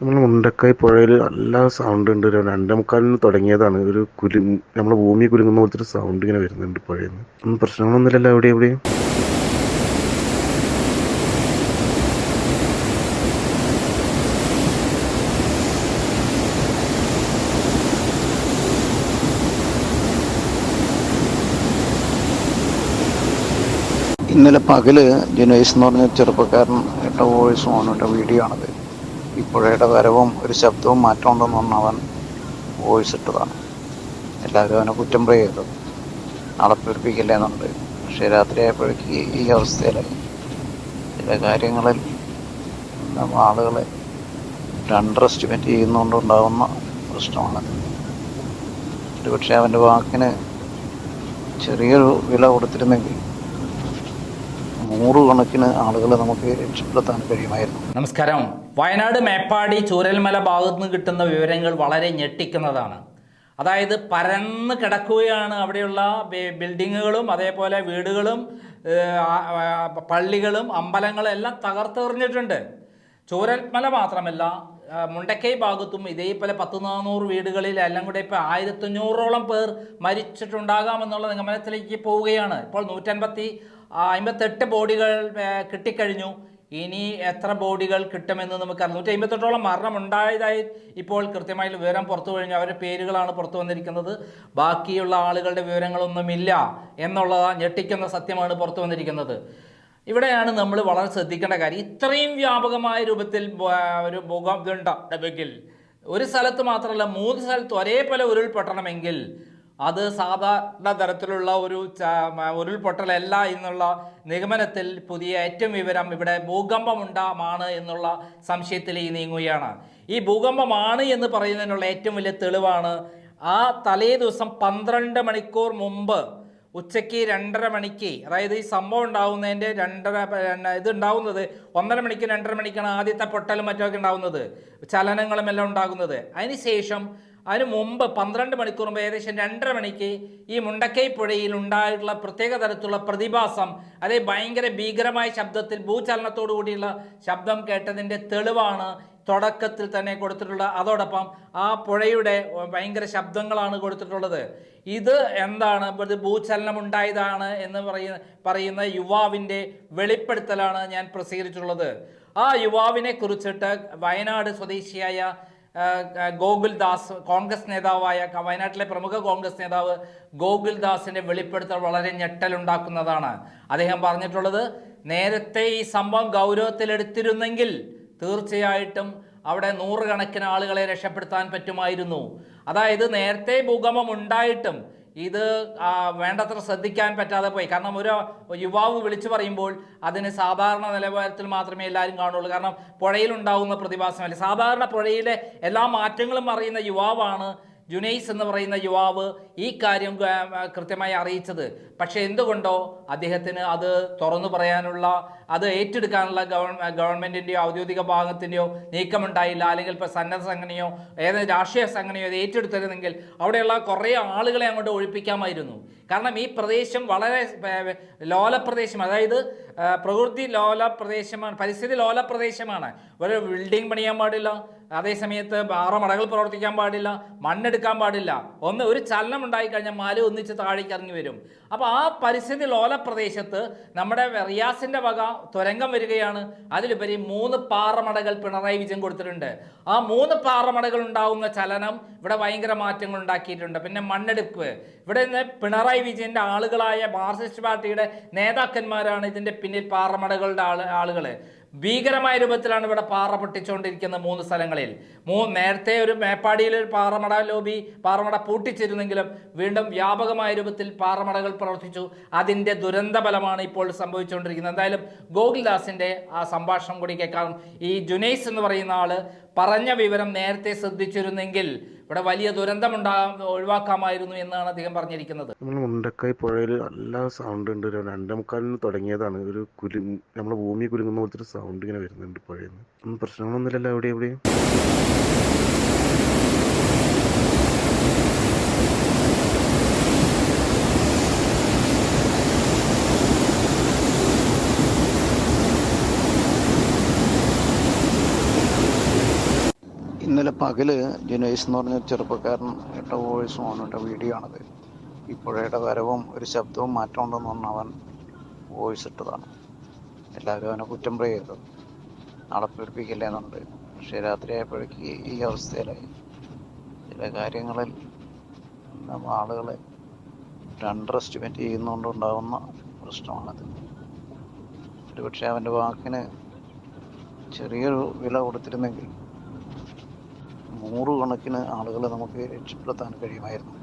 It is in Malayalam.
നമ്മൾ മുണ്ടക്കൈ പുഴയിൽ നല്ല സൗണ്ട് ഉണ്ട്. ഒരു രണ്ടേ മുക്കാലിന് തുടങ്ങിയതാണ്. ഒരു കുലു നമ്മളെ ഭൂമി കുലുങ്ങുന്ന പോലത്തെ ഒരു സൗണ്ട് ഇങ്ങനെ വരുന്നുണ്ട് പുഴയിൽ നിന്ന് പ്രശ്നങ്ങളൊന്നുമില്ലല്ലോ അവിടെ എവിടെയും ഇന്നലെ പകൽ ജുനൈസ് എന്ന് പറഞ്ഞ ചെറുപ്പക്കാരൻ ഇട്ട വോയിസ് ഇട്ട വീഡിയോ ആണത്. പുഴയുടെ വരവും ഒരു ശബ്ദവും മാറ്റം ഉണ്ടെന്ന് പറഞ്ഞ് അവൻ വോയിസ് ഇട്ടതാണ്. എല്ലാവരും അവനെ കുറ്റം പറയരുത് നാളെ പേടിപ്പിക്കില്ല എന്നുണ്ട് പക്ഷേ രാത്രി ആയപ്പോഴേക്ക് ഈ അവസ്ഥയിലായി. ചില കാര്യങ്ങളിൽ നമ്മൾ ആളുകളെ അണ്ടർ എസ്റ്റിമേറ്റ് ചെയ്യുന്നുകൊണ്ടുണ്ടാകുന്ന പ്രശ്നമാണ്. ഒരുപക്ഷെ അവന്റെ വാക്കിന് ചെറിയൊരു വില കൊടുത്തിരുന്നെങ്കിൽ നൂറുകണക്കിന് ആളുകളെ നമുക്ക് രക്ഷപ്പെടുത്താൻ കഴിയുമായിരുന്നു. നമസ്കാരം. വയനാട് മേപ്പാടി ചൂരൽമല ഭാഗത്ത് നിന്ന് കിട്ടുന്ന വിവരങ്ങൾ വളരെ ഞെട്ടിക്കുന്നതാണ്. അതായത് പരന്ന് കിടക്കുകയാണ് അവിടെയുള്ള ബിൽഡിങ്ങുകളും അതേപോലെ വീടുകളും പള്ളികളും അമ്പലങ്ങളും എല്ലാം തകർത്തെറിഞ്ഞിട്ടുണ്ട് ചൂരൽമല മാത്രമല്ല മുണ്ടക്കൈ ഭാഗത്തും ഇതേപോലെ പത്ത് നാനൂറ് വീടുകളിൽ എല്ലാം കൂടെ ഇപ്പോൾ ആയിരത്തഞ്ഞൂറോളം പേർ മരിച്ചിട്ടുണ്ടാകാമെന്നുള്ള നിഗമനത്തിലേക്ക് പോവുകയാണ്. ഇപ്പോൾ നൂറ്റൻപത്തി അമ്പത്തെട്ട് ബോഡികൾ കിട്ടിക്കഴിഞ്ഞു. ഇനി എത്ര ബോഡികൾ കിട്ടുമെന്ന് നമുക്കറിയാം. നൂറ്റി അമ്പത്തെട്ടോളം മരണം ഉണ്ടായതായി ഇപ്പോൾ കൃത്യമായി വിവരം പുറത്തു കഴിഞ്ഞു. അവരുടെ പേരുകളാണ് പുറത്തു വന്നിരിക്കുന്നത്. ബാക്കിയുള്ള ആളുകളുടെ വിവരങ്ങളൊന്നുമില്ല എന്നുള്ള ഞെട്ടിക്കുന്ന സത്യമാണ് പുറത്തു വന്നിരിക്കുന്നത്. ഇവിടെയാണ് നമ്മൾ വളരെ ശ്രദ്ധിക്കേണ്ട കാര്യം. ഇത്രയും വ്യാപകമായ രൂപത്തിൽ ഒരു ഭൂകം ഇതുണ്ടെങ്കിൽ ഒരു സ്ഥലത്ത് മാത്രമല്ല മൂന്ന് സ്ഥലത്ത് ഒരേപോലെ ഉരുൾപൊട്ടണമെങ്കിൽ അത് സാധാരണ തരത്തിലുള്ള ഒരു ഉരുൾപൊട്ടലല്ല എന്നുള്ള നിഗമനത്തിൽ പുതിയ ഏറ്റവും വിവരം ഇവിടെ ഭൂകമ്പമുണ്ടാമാണ് എന്നുള്ള സംശയത്തിലേക്ക് നീങ്ങുകയാണ്. ഈ ഭൂകമ്പമാണ് എന്ന് പറയുന്നതിനുള്ള ഏറ്റവും വലിയ തെളിവാണ് ആ തലേ ദിവസം പന്ത്രണ്ട് മണിക്കൂർ മുമ്പ് ഉച്ചയ്ക്ക് രണ്ടര മണിക്ക് അതായത് ഈ സംഭവം ഉണ്ടാവുന്നതിന്റെ രണ്ടര രണ്ട് ഇത് ഉണ്ടാവുന്നത് ഒന്നര മണിക്ക് രണ്ടര മണിക്കാണ് ആദ്യത്തെ പൊട്ടലും മറ്റൊക്കെ ഉണ്ടാവുന്നത്. ചലനങ്ങളും എല്ലാം ഉണ്ടാകുന്നത്. അതിനുശേഷം അതിന് മുമ്പ് പന്ത്രണ്ട് മണിക്കൂർ മുമ്പ് ഏകദേശം രണ്ടര മണിക്ക് ഈ മുണ്ടക്കൈ പുഴയിൽ ഉണ്ടായിട്ടുള്ള പ്രത്യേക തരത്തിലുള്ള പ്രതിഭാസം അതേ ഭയങ്കര ഭീകരമായ ശബ്ദത്തിൽ ഭൂചലനത്തോടു കൂടിയുള്ള ശബ്ദം കേട്ടതിന്റെ തെളിവാണ് തുടക്കത്തിൽ തന്നെ കൊടുത്തിട്ടുള്ള അതോടൊപ്പം ആ പുഴയുടെ ഭയങ്കര ശബ്ദങ്ങളാണ് കൊടുത്തിട്ടുള്ളത്. ഇത് എന്താണ്? ഇത് ഭൂചലനം ഉണ്ടായതാണ് എന്ന് പറയുന്ന പറയുന്ന യുവാവിന്റെ വെളിപ്പെടുത്തലാണ് ഞാൻ പ്രസിദ്ധീകരിച്ചിട്ടുള്ളത്. ആ യുവാവിനെ കുറിച്ചിട്ട് വയനാട് സ്വദേശിയായ ഗോകുൽ ദാസ് കോൺഗ്രസ് നേതാവായ വയനാട്ടിലെ പ്രമുഖ കോൺഗ്രസ് നേതാവ് ഗോകുൽ ദാസിന്റെ വെളിപ്പെടുത്തൽ വളരെ ഞെട്ടലുണ്ടാക്കുന്നതാണ്. അദ്ദേഹം പറഞ്ഞിട്ടുള്ളത് നേരത്തെ ഈ സംഭവം ഗൗരവത്തിലെടുത്തിരുന്നെങ്കിൽ തീർച്ചയായിട്ടും അവിടെ നൂറുകണക്കിന് ആളുകളെ രക്ഷപ്പെടുത്താൻ പറ്റുമായിരുന്നു. അതായത് നേരത്തെ ഭൂകമ്പം ഉണ്ടായിട്ടും ഇത് വേണ്ടത്ര ശ്രദ്ധിക്കാൻ പറ്റാതെ പോയി. കാരണം ഒരു യുവാവ് വിളിച്ചു പറയുമ്പോൾ അതിന് സാധാരണ നിലവാരത്തിൽ മാത്രമേ എല്ലാവരും കാണുള്ളൂ. കാരണം പുഴയിലുണ്ടാകുന്ന പ്രതിഭാസമല്ല? സാധാരണ പുഴയിലെ എല്ലാ മാറ്റങ്ങളും അറിയുന്ന യുവാവാണ് ജുനൈസ് എന്ന് പറയുന്ന യുവാവ് ഈ കാര്യം കൃത്യമായി അറിയിച്ചത്. പക്ഷേ എന്തുകൊണ്ടോ അദ്ദേഹത്തിന് അത് തുറന്നു പറയാനുള്ള അത് ഏറ്റെടുക്കാനുള്ള ഗവൺ ഗവൺമെന്റിന്റെയോ ഔദ്യോഗിക ഭാഗത്തിന്റെയോ നീക്കമുണ്ടായില്ല. അല്ലെങ്കിൽ ഇപ്പോൾ സന്നദ്ധ സംഘടനയോ ഏത് രാഷ്ട്രീയ സംഘടനയോ അത് ഏറ്റെടുത്തിരുന്നെങ്കിൽ അവിടെയുള്ള കുറേ ആളുകളെ അങ്ങോട്ട് ഒഴിപ്പിക്കാമായിരുന്നു. കാരണം ഈ പ്രദേശം വളരെ ലോല പ്രദേശം അതായത് പ്രകൃതി ലോല പ്രദേശമാണ് പരിസ്ഥിതി ലോല പ്രദേശമാണ് ഒരു ബിൽഡിംഗ് പണിയാൻ പാടില്ല അതേസമയത്ത് പാറമടകൾ പ്രവർത്തിക്കാൻ പാടില്ല മണ്ണെടുക്കാൻ പാടില്ല. ഒന്ന് ഒരു ചലനം ഉണ്ടായിക്കഴിഞ്ഞാൽ മാല ഒന്നിച്ച് താഴേക്ക് ഇറങ്ങി വരും. അപ്പോൾ ആ പരിസ്ഥിതി ലോല പ്രദേശത്ത് നമ്മുടെ റിയാസിന്റെ വക തുരങ്കം വരികയാണ്. അതിലുപരി മൂന്ന് പാറമടകൾ പിണറായി വിജയൻ കൊടുത്തിട്ടുണ്ട്. ആ മൂന്ന് പാറമടകൾ ഉണ്ടാവുന്ന ചലനം ഇവിടെ ഭയങ്കര മാറ്റങ്ങൾ ഉണ്ടാക്കിയിട്ടുണ്ട്. പിന്നെ മണ്ണെടുപ്പ്. ഇവിടെ നിന്ന് പിണറായി വിജയന്റെ ആളുകളായ മാർക്സിസ്റ്റ് പാർട്ടിയുടെ നേതാക്കന്മാരാണ് ഇതിന്റെ പിന്നിൽ പാറമടകളുടെ ആൾ ആളുകൾ ഭീകരമായ രൂപത്തിലാണ് ഇവിടെ പാറ പൊട്ടിച്ചുകൊണ്ടിരിക്കുന്ന മൂന്ന് സ്ഥലങ്ങളിൽ. മൂ നേരത്തെ ഒരു മേപ്പാടിയിൽ ഒരു പാറമട ലോബി പാറമട പൂട്ടിച്ചിരുന്നെങ്കിലും വീണ്ടും വ്യാപകമായ രൂപത്തിൽ പാറമടകൾ പ്രവർത്തിച്ചു. അതിന്റെ ദുരന്ത ഫലമാണ് ഇപ്പോൾ സംഭവിച്ചുകൊണ്ടിരിക്കുന്നത്. എന്തായാലും ഗോകുൽദാസിന്റെ ആ സംഭാഷണം കൂടി കേൾക്കാം. ഈ ജുനൈസ് എന്ന് പറയുന്ന ആൾ പറഞ്ഞ വിവരം നേരത്തെ ശ്രദ്ധിച്ചിരുന്നെങ്കിൽ ഇവിടെ വലിയ ദുരന്തമുണ്ടാ ഒഴിവാക്കാമായിരുന്നു എന്നാണ് അദ്ദേഹം പറഞ്ഞിരിക്കുന്നത്. നമ്മൾ മുണ്ടക്കായ് പുഴയിൽ നല്ല സൗണ്ട് ഉണ്ട്. ഒരു രണ്ടേ മുക്കാലിന് തുടങ്ങിയതാണ്. ഒരു കുലു നമ്മളെ ഭൂമി കുലുങ്ങുന്ന പോലത്തെ ഒരു സൗണ്ട് ഇങ്ങനെ വരുന്നുണ്ട് പുഴയിൽ നിന്ന്. പ്രശ്നങ്ങളൊന്നുമില്ലല്ലോ എവിടെ എവിടെയും? ഇന്നലെ പകൽ ജുനൈസ് എന്ന് പറഞ്ഞ ചെറുപ്പക്കാരൻ ഇട്ട വോയിസ് ഓണിട്ട വീഡിയോ ആണത്. ഈ പുഴയുടെ വരവും ഒരു ശബ്ദവും മാറ്റം ഉണ്ടെന്ന് പറഞ്ഞ അവൻ വോയിസ് ഇട്ടതാണ്. എല്ലാവരും അവനെ കുറ്റം പറയരുത് നാളെ പേടിപ്പിക്കില്ല എന്നുണ്ട്. പക്ഷേ രാത്രിയായപ്പോഴേക്ക് ഈ അവസ്ഥയിലായി. ചില കാര്യങ്ങളിൽ നമ്മൾ ആളുകളെ അണ്ടർ എസ്റ്റിമേറ്റ് ചെയ്യുന്നതുകൊണ്ട് ഉണ്ടാകുന്ന പ്രശ്നമാണത്. ഒരുപക്ഷെ അവന്റെ വാക്കിന് ചെറിയൊരു വില കൊടുത്തിരുന്നെങ്കിൽ നൂറുകണക്കിന് ആളുകളെ നമുക്ക് രക്ഷപ്പെടുത്താൻ കഴിയുമായിരുന്നു.